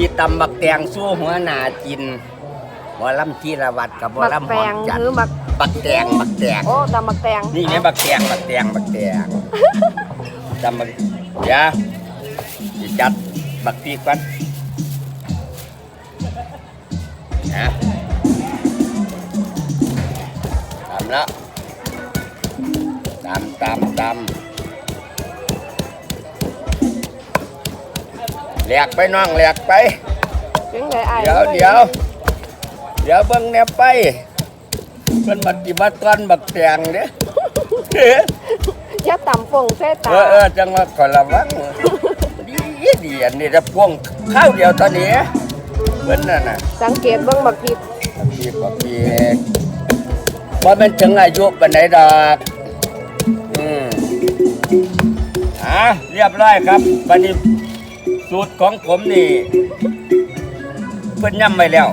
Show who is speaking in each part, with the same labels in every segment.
Speaker 1: ที่ตำบักแตงสู้หัวหน้ากินบ่ลำจีรวัตรกับบ่
Speaker 2: มัก
Speaker 1: ลำห
Speaker 2: แปล
Speaker 1: อม
Speaker 2: ง
Speaker 1: จันท
Speaker 2: หรือ
Speaker 1: ร์
Speaker 2: มัก
Speaker 1: บักแตงบักแตง
Speaker 2: โอ้ตำมักแตง
Speaker 1: นี่แม่บักแตงบักแตงบักแตงจำบักเดี๋ยวสิจัดบักพีก่อนนะตามแล้วตามตามตาม แหลกไปน้องแหลกไป
Speaker 2: ถึงไดอ้าย
Speaker 1: เดี๋ยวเดี๋ยวเดี๋ยวเบิ่งแนวไปเพิ่นปฏิบัติก่อนบักแตงเด้
Speaker 2: อย่าต่ำฟงเส้ตา
Speaker 1: เออเออจังว่าก่อนระวังดีดีอันนี้จะพ่วงข้าวเดียวตอนนี้เพิ่นนั่นน่ะ
Speaker 2: สังเกตเบิ่งบักผิด
Speaker 1: บักพีบักพีบ่แม่นถึงอายุปานใดดอกอืมอะเรียบร้อยครับบัดนี้ สูตรของผมนี่เพิ่นย่ำไว้แล้ว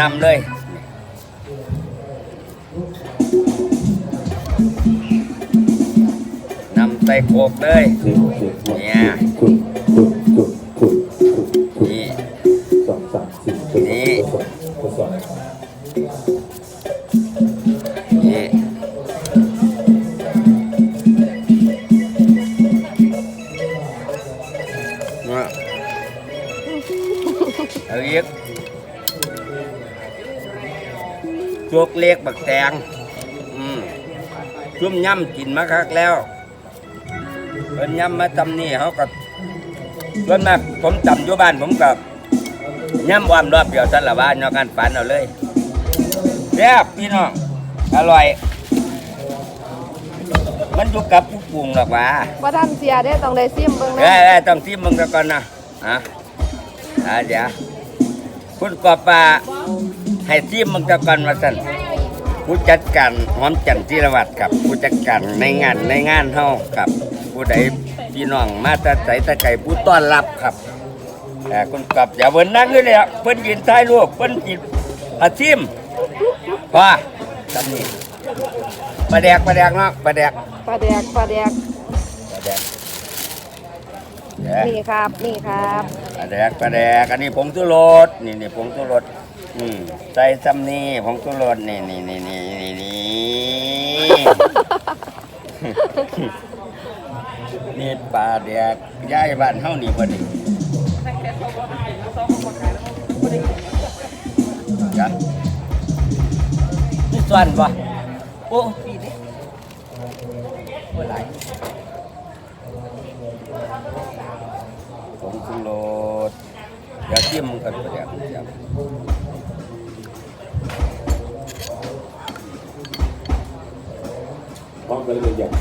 Speaker 1: นำเลย นำใส่โคกเลยเนี่ย จวกเล็กบักแตงอืมชุ่มย่ำกินมาคักแล้วเพิ่นย่ำมาตำนี่เขากับส่วนมากผมจำอยู่บ้านผมกับย่ำวามรอบเดียวสันละบ้านยอกันฝันเอาเลยแซ่บพี่น้องอร่อย มันอยู่กับผู้ปรุงหรอกว่า
Speaker 2: ว่าท่านเสียได้ต้องได้ซิมเบิ่ง
Speaker 1: เอ้
Speaker 2: นะ
Speaker 1: ยเอ้ยต้องที่มึงซะก่อนนะฮะอ่าเดี๋ยวคุณกอบปลา ให้ที่มึงซะก่อนมาสั่นผู้จัดการหอมจันทร์ธีรวัตรกับผู้จัดการในงานในงานเฮากับ ผู้ใดพี่น้องมาแตะใสตะไก่ผู้ต้อนรับครับแต่คุณกอบอย่าเพิ่นนั่งอยู่เลยอะเพิ่นยืนท้ายรูปเพิ่นกินอาชิมพอทำนี่ปลาแดกปลาแดกเนาะปลาแดก
Speaker 2: ปลาแดกปลาแดก
Speaker 1: ปลาแดกเดี๋ยว
Speaker 2: นี่ครับนี่ครับ
Speaker 1: ปลาแดกปลาแดกอันนี้ผงชูรสนี่นี่ผงชูรส อืมใส่ซ้ำนี่ผงชูรสนี่นี่นี่นี่นี่นี่นี่ปลาแดกย้ายบ้านเฮานี่บ่นี่จ้ะนี่ส่วนบ่โอ้พี่ดิบ่หลายผงชูรสเดี๋ยวจิ้มมันกันปลาแดกเดี๋
Speaker 3: พร้อมกันเลยอย่าง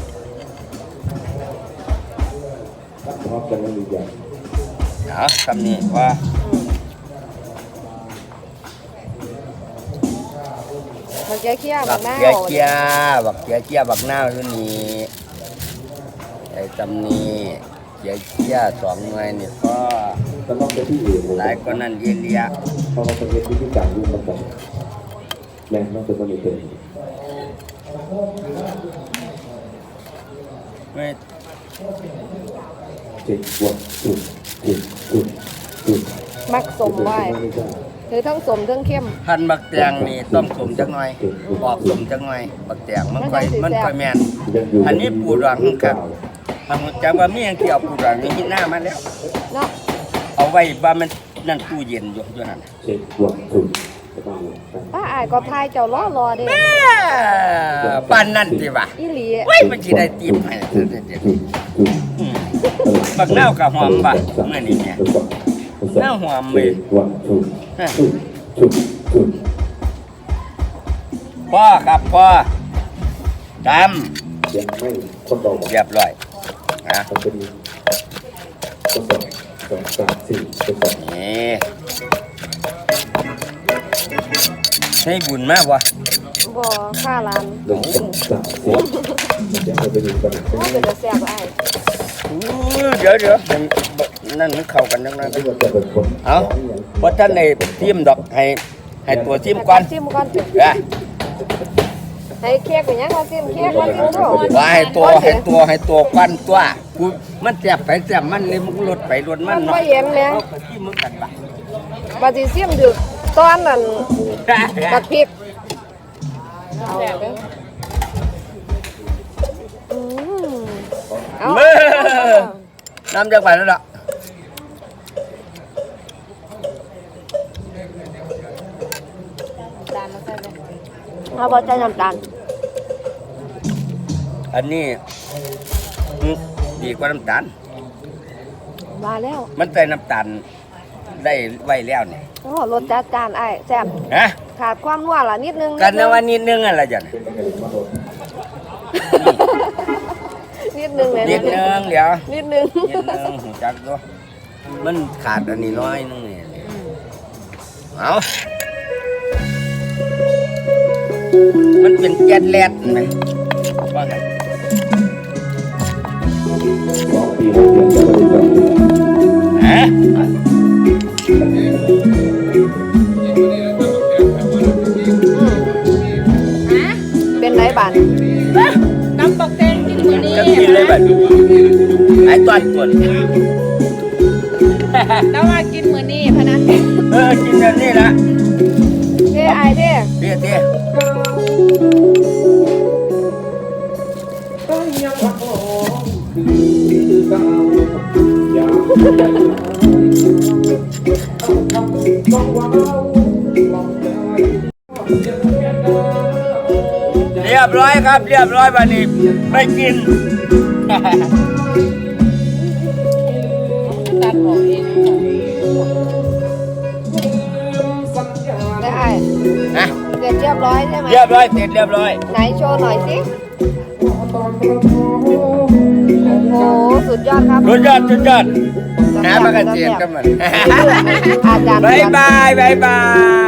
Speaker 3: พร้อมกันเลยอย่าง
Speaker 1: เอาคำนี้ว่า
Speaker 2: บักเกี้ยเขี้ย
Speaker 1: บั
Speaker 2: บั
Speaker 1: ก
Speaker 2: กหน้า
Speaker 1: เกียเกียบักเกียเกียบักหน้าวอยู่นี่ไอ้ตำนี้เกียเกียสองหน่วยนี่ก็
Speaker 3: ต้องต้องไปที่อื่น
Speaker 1: หลายกว่านั้นเยอะแยะ
Speaker 3: เพราะว่าประเทศที่ที่การยุ่งมันกันแรงต้องเป็นคนอื่น
Speaker 1: ไม่
Speaker 3: เจ็ดวันจุดจุดจุดจุด
Speaker 2: มักสมไว้คือทั้งสมทั้งเข้ม
Speaker 1: พันบักแตงนี่ต้องสมจังหน่อยออกสมจังหน่อยบักแตงมันค่อยมันค่อยแม่นอันนี้ปูดองครับทำจังว่ามีอย่างที่เอาปูดองนี่ที่หน้ามาแล้ว
Speaker 2: เนาะ
Speaker 1: เอาไว้ว่ามันนั่นตู้เย็นอยู่อยู่นั่น
Speaker 3: เจ็ดวันจุดจะต้อง
Speaker 2: ป้าอายก็ทายเจ้ารอรอเด้
Speaker 1: ปานนั่นสิวะ
Speaker 2: อีหลี
Speaker 1: ไว้มันสิได้ตีมให้เดี๋ยว
Speaker 3: จุด
Speaker 1: อืมบักนาวกับหอมปะเมื่อนี้เนี่ยนาวหอมเลย
Speaker 3: วันจุดจุดจุดจุด
Speaker 1: พ่อครับพ่อด
Speaker 3: ยังไม่คนเราำ
Speaker 1: เรียบร้อยนะ
Speaker 3: ต้องเป็น ทดสอบสองสามสี่ทดสอบ
Speaker 1: นี่ให้บุญมากวะ
Speaker 2: บ่ค่าร้าน
Speaker 3: หนึ่งสองสามสี่มันจะเอาไปดูกัน
Speaker 2: มันเป็นจะแซ่บอ้าย
Speaker 1: อู้เดี๋ยวเดี๋ยวมันนั่นมันเข้ากันจังนั้น
Speaker 3: ที่มันจะเป็นคน
Speaker 1: เอาเพราะท่านในทีมดอกให้ให้ตัวทีมก่อน
Speaker 2: ซิมก่อน
Speaker 1: เด้อ
Speaker 2: ให้เค้กเป็นหยังมาซิมเค้กมาซิมโถ
Speaker 1: ว่าให้ตัวให้ตัวให้ตัวปั้นตัวกูมันแสบไปแสบมันเลยมันลดไปลดมั
Speaker 2: มันน
Speaker 1: เนาะ
Speaker 2: บ่เย็นแหม่
Speaker 1: เอาไปที่มึงกันปะ
Speaker 2: บาสิซิมดึก ตอนนั้นกัดพริกเอาเด้ออืมเอา
Speaker 1: เบ้อน้ำจากไปแล้วล่ะ
Speaker 2: เอาบ่ใจน้ำตาล
Speaker 1: อันนี้อืมดีกว่าน้ำตาล
Speaker 2: มาแล้ว
Speaker 1: มันใส่น้ำตาล ได้ไว้แล้วเนี่ย
Speaker 2: โอ้รสจัดจานไอ้ายแซ่บ
Speaker 1: ฮะ
Speaker 2: ขาดความนัวล่ะนิดนึง
Speaker 1: กัน
Speaker 2: ด
Speaker 1: นะว่านิดนึงอะไรจ้ะเนี่ย
Speaker 2: นิดนึงเลย
Speaker 1: นิดนึงเดี๋ยว
Speaker 2: นิดนึง
Speaker 1: นิดนึงหูจักตัวมันขาดอันนี้น้อยนึงนี่เอามันเป็นแก๊สแลดไหมว่าไง แบบไอ้ตัวตัวนี้
Speaker 4: แล้วว่ากินมื้อนี้พะนะ
Speaker 1: เออกินแบบนี้ละ
Speaker 2: เท่ไอ้ายเท่
Speaker 1: เดี๋ยวเดี๋ยวเรียบร้อยครับ เรียบร้อยวันนี้ไม่กิน
Speaker 4: ตัดออกเอง
Speaker 2: ได้ไอ้าย
Speaker 1: นะ
Speaker 2: เสร็จเรียบร้อยใช่ไหม
Speaker 1: เรียบร้อยเสร็จเรียบร้อย
Speaker 2: ไหนโชว์หน่อยสิโอ้โหสุดยอดครับ
Speaker 1: สุดยอดสุดยอดน้ำมันกระเทียมกันหมด
Speaker 2: อาจารย์
Speaker 1: บายบายบายบาย